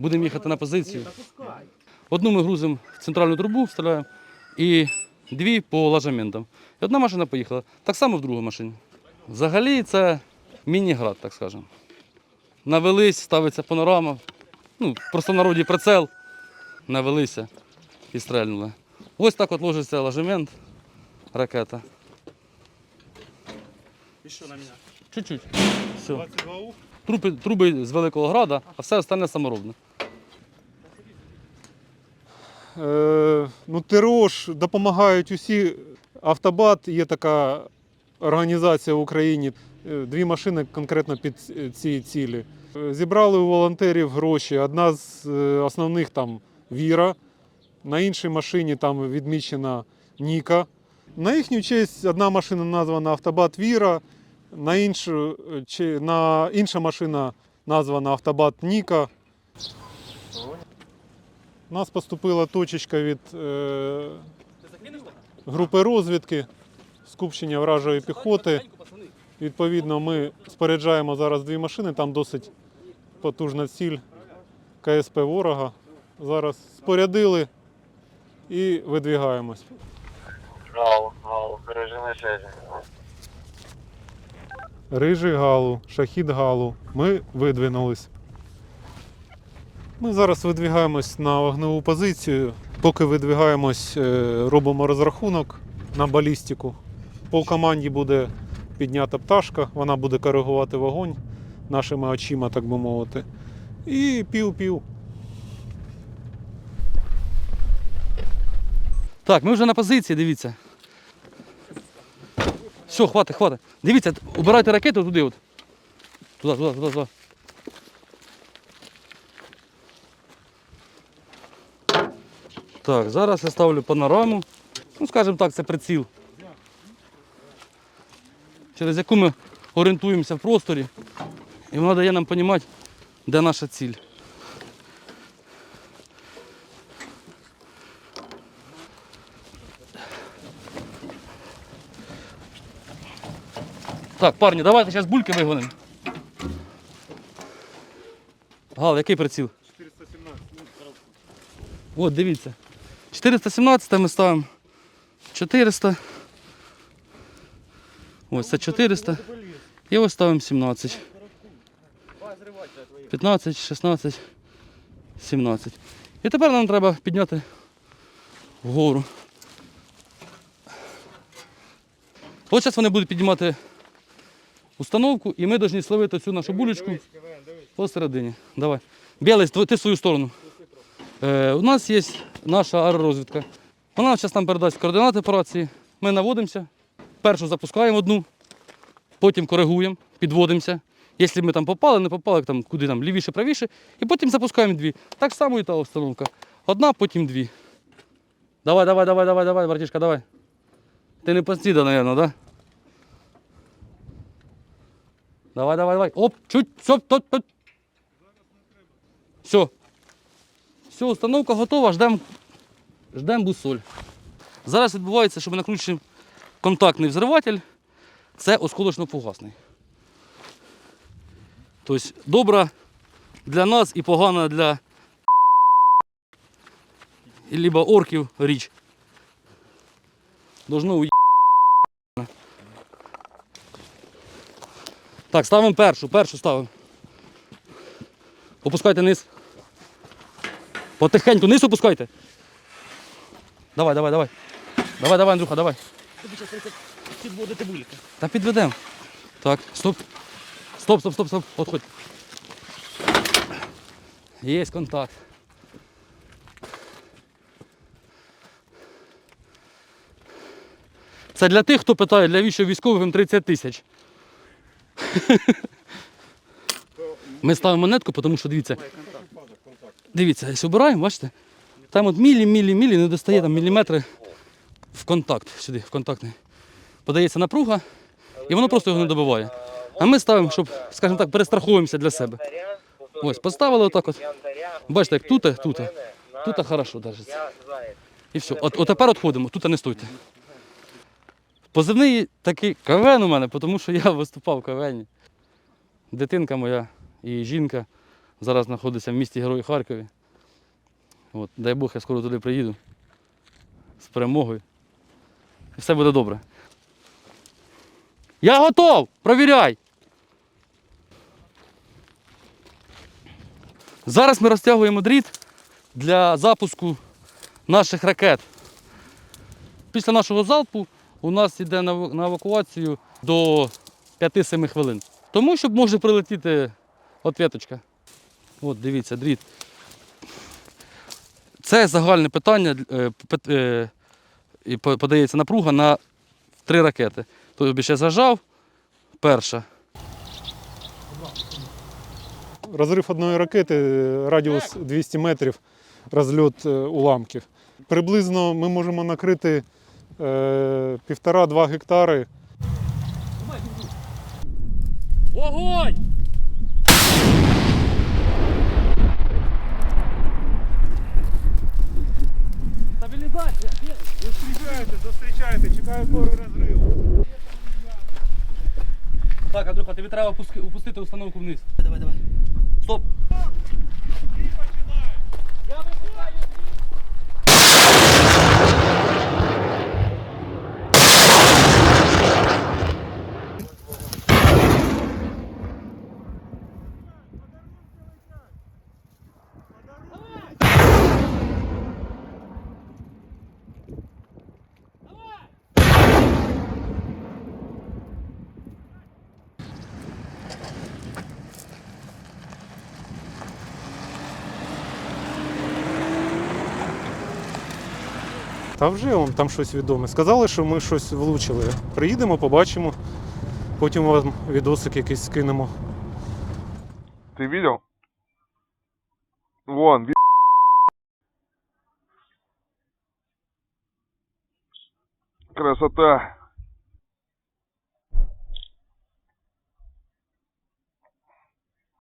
Будемо їхати на позицію. Одну ми грузимо в центральну трубу, вставляємо, і дві по ложаментам. І одна машина поїхала. Так само в другу машині. Взагалі це міні-град, так скажемо. Навелись, ставиться панорама. Ну, просто народі прицел. Навелися і стрельнули. Ось так от ложиться ложемент, ракета. Еще на меня. Чуть-чуть. Все. 22 ух. Труби, труби з Великого Града, а все остальне саморобне. Е, ну, ТРО допомагають усі. Автобат є така організація в Україні. Е, Дві машини конкретно під ці цілі. Е, Зібрали у волонтерів гроші. Одна з основних там Віра. На іншій машині там відмічена Ніка. На їхню честь одна машина названа Автобат Віра, на іншу, чи, на інша машина названа Автобат Ніка. У нас поступила точечка від е, групи розвідки, скупчення вражої піхоти. Відповідно, ми споряджаємо зараз дві машини, там досить потужна ціль КСП ворога. Зараз спорядили і видвігаємось. Гал, гал, режим на связи. Рижий Галу, Шахід Галу. Ми видвинулись. Ми зараз видвігаємось на вогневу позицію. Поки видвігаємось, е, робимо розрахунок на балістику. По команді буде піднята пташка, вона буде коригувати вогонь нашими очима, так би мовити. І пів-пів. Так, ми вже на позиції, дивіться. Все, хватить, хватить. Дивіться, убирайте ракету туди от. Туди, туди, туди, туди. Так, зараз я ставлю панораму. Ну, скажімо так, це приціл. Через яку ми орієнтуємося в просторі. І вона дає нам розуміти, де наша ціль. Так, парні, давайте зараз бульки вигонимо. Гал, який приціл? 417. От, дивіться. 417 ми ставимо. 400. Ось це 400. І ось ставимо 17. 15, 16, 17. І тепер нам треба підняти вгору. От зараз вони будуть піднімати установку, і ми повинні словити цю нашу булечку посередині. Давай. Білий, ти в свою сторону. Е, у нас є наша аеророзвідка. Вона зараз нам передасть координати операції. Ми наводимося. Першу запускаємо одну, потім коригуємо, підводимося. Якщо ми там попали, не попали, там, куди там лівіше, правіше, і потім запускаємо дві. Так само і та установка. Одна, потім дві. Давай, давай, давай, давай, давай, братішка, давай. Ти не постійно, мабуть, да? Давай, давай, давай. Оп, чуть, все, тут, тут. Все. Все, установка готова, ждемо ждем бусоль. Зараз відбувається, що ми накручуємо контактний взриватель. Це осколочно-фугасний. Тобто добра для нас і погана для либо орків річ. Должно уї... Так, ставимо першу, першу ставимо. Опускайте низ. Потихеньку низ опускайте. Давай, давай, давай. Давай, давай, Андрюха, давай. Підводити бульки. Та підведемо. Так, стоп. Стоп, стоп, стоп, стоп. Отходь. Є контакт. Це для тих, хто питає, для віщо військовим 30 тисяч. Ми ставимо монетку, тому що дивіться. Дивіться, якщо обираємо, бачите? Там от мілі, мілі, мілі, не достає там міліметри в контакт сюди, в контактний. Подається напруга, і воно просто його не добиває. А ми ставимо, щоб, скажімо так, перестраховуємося для себе. Ось, поставили отак от. Бачите, як тут, тут, тут хорошо держиться. І все. От, от тепер відходимо, тут не стойте. Позивний такий КВН у мене, тому що я виступав в КВН. Дитинка моя і жінка зараз знаходиться в місті Герої Харкові. От, дай Бог, я скоро туди приїду з перемогою. І все буде добре. Я готов! Провіряй! Зараз ми розтягуємо дріт для запуску наших ракет. Після нашого залпу у нас йде на евакуацію до 5-7 хвилин. Тому що може прилетіти ответочка. От, дивіться, дріт. Це загальне питання. е, е, І подається напруга на три ракети. Тобі ще зажав. Перша. Розрив одної ракети, е, радіус 200 метрів, розльот уламків. Приблизно ми можемо накрити е, півтора-два гектари. Огонь! Так, Андрюха, тобі треба опустити установку вниз. Давай, давай. Стоп! Та вже вам там щось відоме. Сказали, що ми щось влучили. Приїдемо, побачимо. Потім вам відосик якийсь скинемо. Ти відео? Вон, ви... Красота.